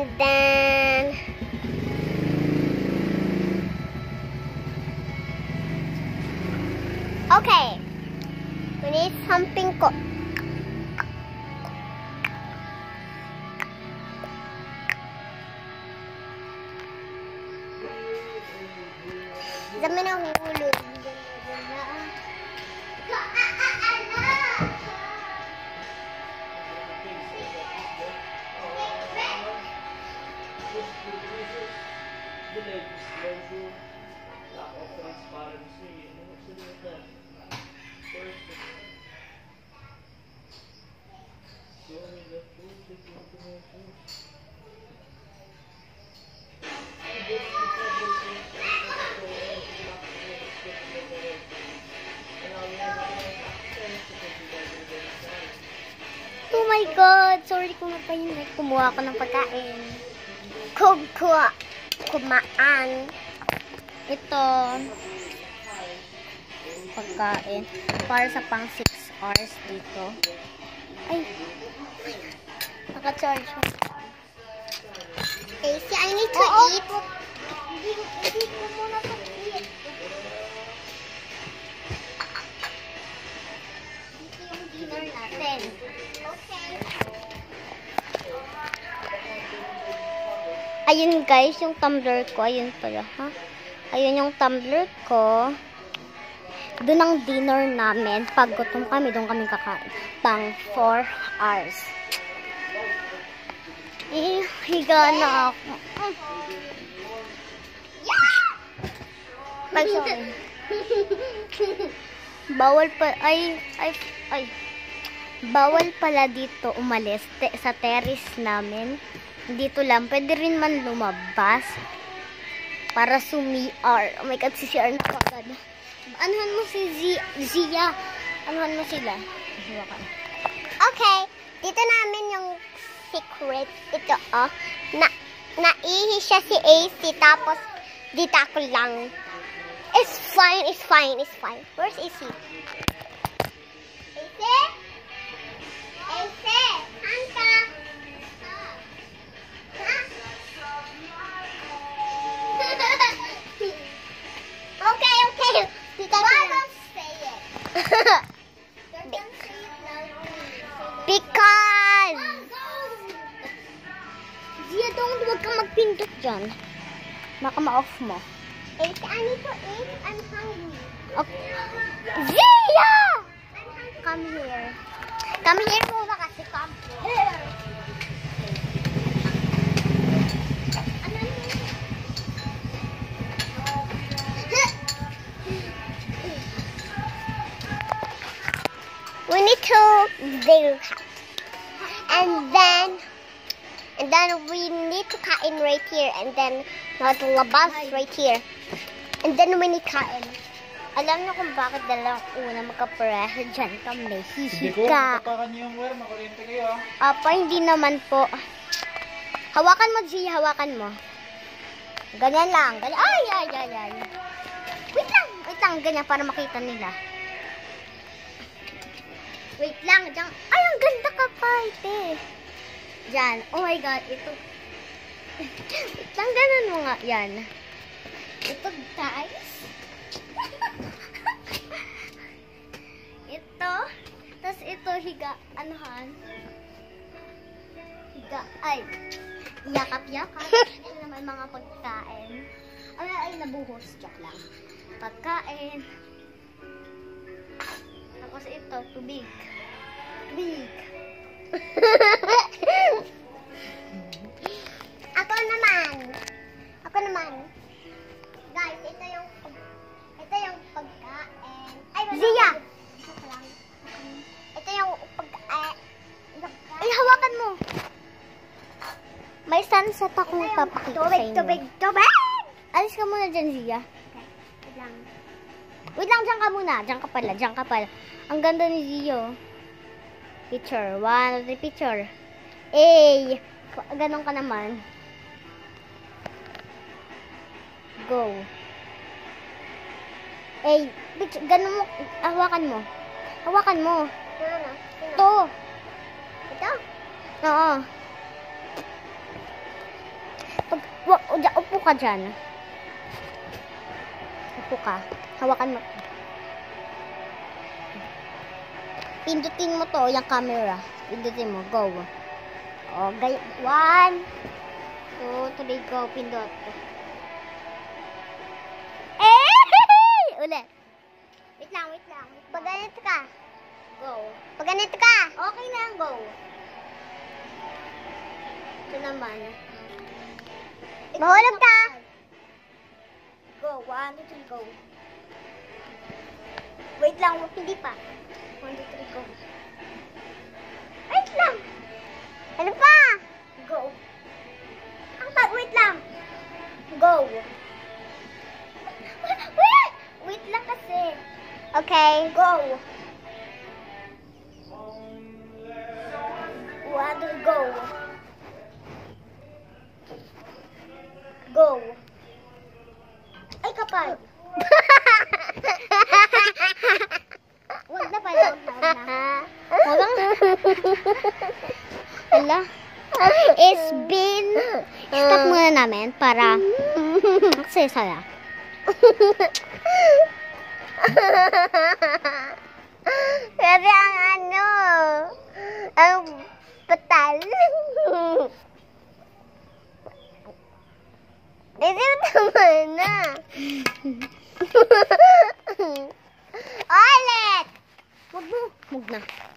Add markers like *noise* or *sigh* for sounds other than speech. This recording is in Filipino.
And then, okay. We need something ko. Dami ng hulog. The God! Sorry kung napahinay. Kumuha ko ng pagkain. Kugkuha. Kumaan. Ito. Pagkain. Para sa pang 6 hours dito. Ay. Naka-charge. Casey, I need to eat. Ayun guys, yung tumbler ko. Ayun pala, ha? Ayun yung tumbler ko. Doon ang dinner namin. Pag gutom kami, doon kami kakain. Pang 4 hours. Eh, higa na ako. Ay, sorry. Bawal pa, ay, ay, ay. Bawal pala dito umalis te, sa terrace namin. Dito lang, pwede rin man lumabas para sumi-R. Oh my God, si CR na kagad. Anuhan mo si Z Zia. Anuhan mo sila. Okay, dito namin yung secret. Ito, oh. Na, naihi siya si AC, tapos dito ako lang. It's fine, it's fine, it's fine. Where's? AC? Kang magpindot dyan. Baka ma-off mo. I need to eat. I'm hungry. Okay. Zia! Come here. Come here muna kasi come here. Ano? We need to their. And then, and then we need to kain right here. And then, maglabas right here. And then we need kain. Alam niyo kung bakit dalawang una magkapareho dyan kami. Hindi ko, Hihiga. matapakan niyo yung wire, makuryente kayo ah. Apa, hindi naman po. Hawakan mo, G. Hawakan mo. Ganyan lang. Ganyan. Ay, ay, ay, ay. Wait lang. Wait lang. Ganyan para makita nila. Wait lang. Diyan. Ay, ang ganda ka pa, ite. Diyan. Oh my God. Ito. Lang. Ganun mo nga. Yan. Ito, guys. ito. Tapos ito, higa. Anuhan. Higa. Ay. Yakap-yakap. *laughs* Ito naman mga pagkain. Ay, ay, nabuhos. Joke lang. Pagkain. Tapos ito, tubig. Tubig. Ako naman. Ako naman. Guys, ito yung ito yung pagkain. Ay, wala. Zia! Ito yung pagkain. Ay, hawakan mo. May sunset akong papakita sa Tubig, inyo. tubig, tubig! Alis ka muna dyan, Zia. Wait lang. Wait lang, dyan ka muna. Dyan ka pala, dyan ka pala. Ang ganda ni Zio. Picture. One, two, three, picture. Ay! Ganon ka naman. Go. Ay, picture. Ganon mo. Hawakan mo. Hawakan mo. Ano na? To. Ito? Oo. Pag, upo ka dyan. Upo ka. Hawakan mo. Pindutin mo to, yung camera. Pindutin mo. Go. O, gay One, two, three, go. Pindot. Eh! *laughs* Ulit. Wait lang, wait lang. Pag ganito ka. Go. Pag ganito ka. Okay na, go. Ito naman. Mahulog ka. Go. One, two, three, go. Wait lang, hindi pa. Okay. Go. Two, go. Go. Ay, kapal. *laughs* Wag na pala. Wag na. Wag na. Wala. It's been... Stop muna namin para *laughs* magsaya-saya. *laughs* Kasi ang ano, ang patal. Hindi mo tama na. Ulit! Wag mo. Wag na. *laughs*